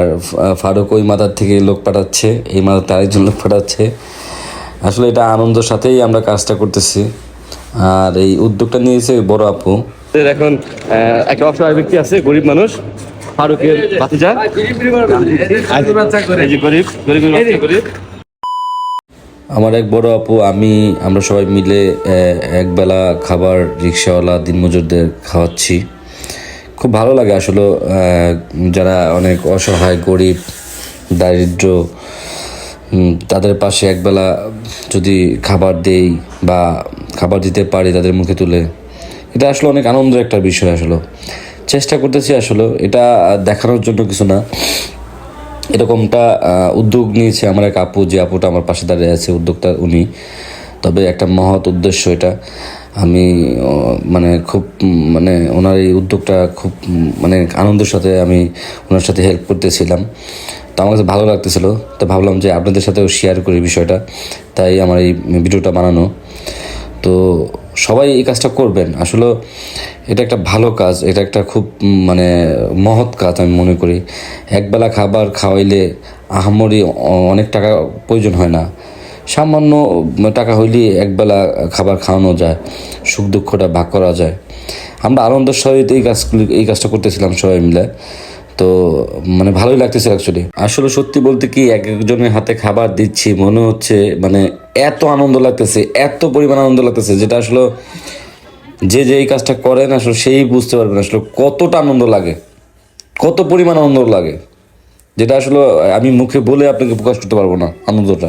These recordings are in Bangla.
আর ফারুক ওই মাথার থেকে লোক পাঠাচ্ছে এই মাথাতে আরেকজন লোক পাঠাচ্ছে। আসলে এটা আনন্দের সাথেই আমরা কাজটা করতেছি। আর এই উদ্যোগটা নিয়েছে বড় আপু। এখন একটা অসহায় ব্যক্তি আছে গরিব মানুষ ফারুকের ভাতিজা। গরিব গরিব। আমার এক বড় আপু আমি আমরা সবাই মিলে একবেলা খাবার রিক্সাওয়ালা দিনমজুরদের খাওয়াচ্ছি। খুব ভালো লাগে আসলে যারা অনেক অসহায়, গরিব, দারিদ্র তাদের পাশে একবেলা যদি খাবার দেই বা খাবার দিতে পারি তাদের মুখে তুলে, এটা আসলে অনেক আনন্দের একটা বিষয় আসলে। চেষ্টা করতেছি আসলে, এটা দেখানোর জন্য কিছু না। এরকমটা উদ্যোগ নিয়েছে আমার এক আপু, যে আপুটা আমার পাশে দাঁড়িয়ে আছে, উদ্যোক্তা উনি। তবে একটা মহৎ উদ্দেশ্য এটা। আমি মানে খুব মানে ওনার এই উদ্যোগটা খুব মানে আনন্দের সাথে আমি ওনার সাথে হেল্প করতেছিলাম। তো আমার কাছে ভালো লাগতেছিল। তো ভাবলাম যে আপনাদের সাথেও শেয়ার করি বিষয়টা। তাই আমার এই ভিডিওটা বানানো। তো সবাই এই কাজটা করবেন। আসলে এটা একটা ভালো কাজ। এটা একটা খুব মানে মহৎ কাজ আমি মনে করি। একবেলা খাবার খাওয়াইলে আহামরি অনেক টাকা প্রয়োজন হয় না। সামান্য টাকা হইলেই একবেলা খাবার খাওয়ানো যায়, সুখ দুঃখটা ভাগ করা যায়। আমরা আনন্দের সহিত এই কাজগুলি, এই কাজটা করতেছিলাম সবাই মিলে। তো মানে ভালোই লাগতেছে অ্যাকচুয়ালি আসলে সত্যি বলতে কি, এক একজনের হাতে খাবার দিচ্ছি, মনে হচ্ছে মানে এত আনন্দ লাগতেছে, এত পরিমাণ আনন্দ লাগতেছে, যেটা আসলে যে যে এই কাজটা করেন, আসলে সেই বুঝতে পারবেন আসলে কতটা আনন্দ লাগে, কত পরিমাণ আনন্দ লাগে। যেটা আসলে আমি মুখে বলে আপনাকে প্রকাশ করতে পারব না, আনন্দটা।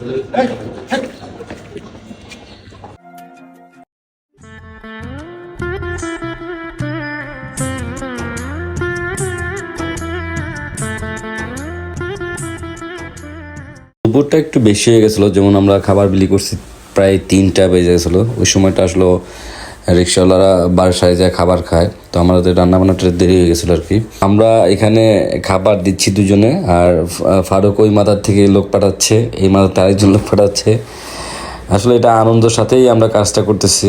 দুপুরটা একটু বেশি হয়ে গেছিল, যেমন আমরা খাবার বিলি করছি প্রায় তিনটা বেজে গেছিল। ওই সময়টা আসলো রিক্সাওয়ালারা বাসায় যায়, খাবার খায়। তো আমাদের রান্না বান্নাটা দেরি হয়ে গেছিল আর কি। আমরা এখানে খাবার দিচ্ছি দুজনে, আর ফারুক ওই মাথার থেকে লোক পাঠাচ্ছে, এই মাথাতে আরেকজন লোক পাঠাচ্ছে। আসলে এটা আনন্দের সাথেই আমরা কাজটা করতেছি।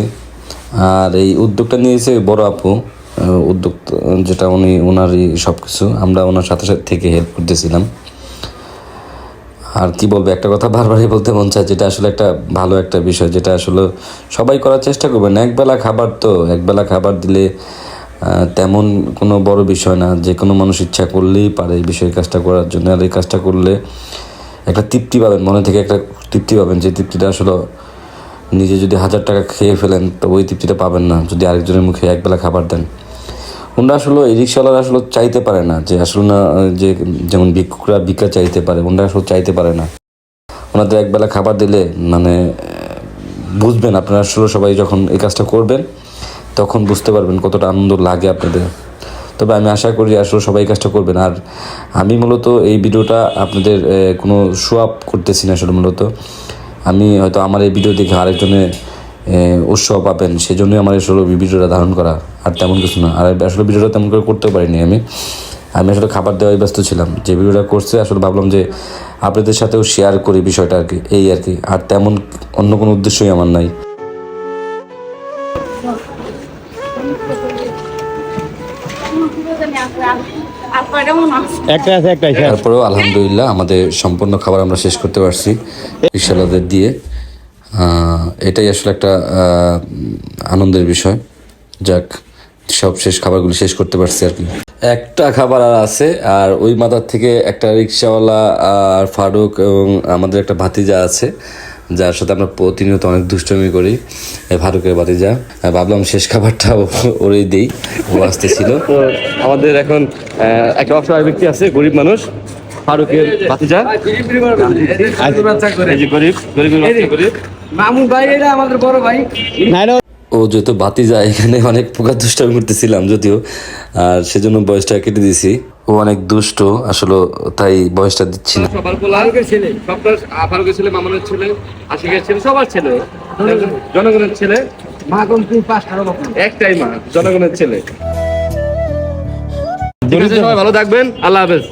আর এই উদ্যোগটা নিয়েছে বড় আপু উদ্যোগ যেটা উনি ওনারই সব কিছু আমরা ওনার সাথে সাথে থেকে হেল্প করতেছিলাম। আর কি বলব? একটা কথা বারবারই বলতে মন চায়, যেটা আসলে একটা ভালো একটা বিষয়, যেটা আসলে সবাই করার চেষ্টা করবেন। একবেলা খাবার তো, একবেলা খাবার দিলে তেমন কোনো বড় বিষয় না। যে কোনো মানুষ ইচ্ছা করলেই পারে এই বিষয় কাজটা করার জন্য। আর এই কাজটা করলে একটা তৃপ্তি পাবেন, মনে থেকে একটা তৃপ্তি পাবেন। যে তৃপ্তিটা আসলে নিজে যদি হাজার টাকা খেয়ে ফেলেন, তো ওই তৃপ্তিটা পাবেন না। যদি আরেকজনের মুখে একবেলা খাবার দেন। ওনারা আসলে এই রিক্সাওয়ালারা আসলে চাইতে পারে না যে আসলে না যে যেমন ভিক্ষুকরা ভিক্ষা চাইতে পারে ওনারা আসলে চাইতে পারে না। ওনাদের একবেলা খাবার দিলে মানে বুঝবেন আপনারা আসলে সবাই যখন এই কাজটা করবেন তখন বুঝতে পারবেন কতটা আনন্দ লাগে আপনাদের। তবে আমি আশা করি আসলে সবাই কাজটা করবেন। আর আমি মূলত এই ভিডিওটা আপনাদের কোনো শো আপ করতেছি না আসলে মূলত। আমি হয়তো আমার এই ভিডিও দেখে আরেকজনে আহ, উৎসাহ পাবেন সেই জন্যই আমার আসলে ভিডিওটা ধারণ করা। আর তেমন কিছু না। আর আসলে ভিডিওটা তেমন করে করতেও পারিনি আমি। আমি আসলে খাবার দেওয়াই ব্যস্ত ছিলাম। যে ভিডিওটা করছে আসলে ভাবলাম যে আপনাদের সাথেও শেয়ার করি বিষয়টা আর কি এই আর কি। আর তেমন অন্য কোনো উদ্দেশ্যই আমার নাই। তারপরেও আলহামদুলিল্লাহ আমাদের সম্পূর্ণ খাবার আমরা শেষ করতে পারছি। রিক্সাওয়ালাদের দিয়ে। এটাই আসলে একটা আনন্দের বিষয়। যাক, সব শেষ খাবারগুলি শেষ করতে পারছি আর কি। একটা খাবার আর আছে, আর ওই মাথার থেকে একটা রিক্সাওয়ালা আর ফারুক এবং আমাদের একটা ভাতিজা আছে, যার সাথে আমরা প্রতিনিয়ত অনেক দুষ্টমি করি ফারুকের ভাতিজা। ভাবলাম শেষ খাবারটা ওরেই দিই, ও আসতেছিল। আমাদের এখন একটা অসহায় ব্যক্তি আছে, গরিব মানুষ। ফারুকের ভাতিজা এই গরিব গরিব মামুন ভাই এটা আমাদের বড় ভাই। ও যেহেতু বাতি যায় এখানে অনেক পোকা দুষ্টামি করতেছিলাম যদিও আর সেজন্য বয়সটা কেটে দিছি ও অনেক দুষ্ট আসলে তাই বয়সটা দিচ্ছি না। সবার ছেলে সবটা ফারুকের ছেলে মামুনের ছেলে আশিকের ছেলে সবার ছেলে। জনগণের ছেলে। মা কোন পাঁচটা একটাই মা জনগণের ছেলে। সবাই ভালো থাকবেন। আল্লাহ হাফেজ।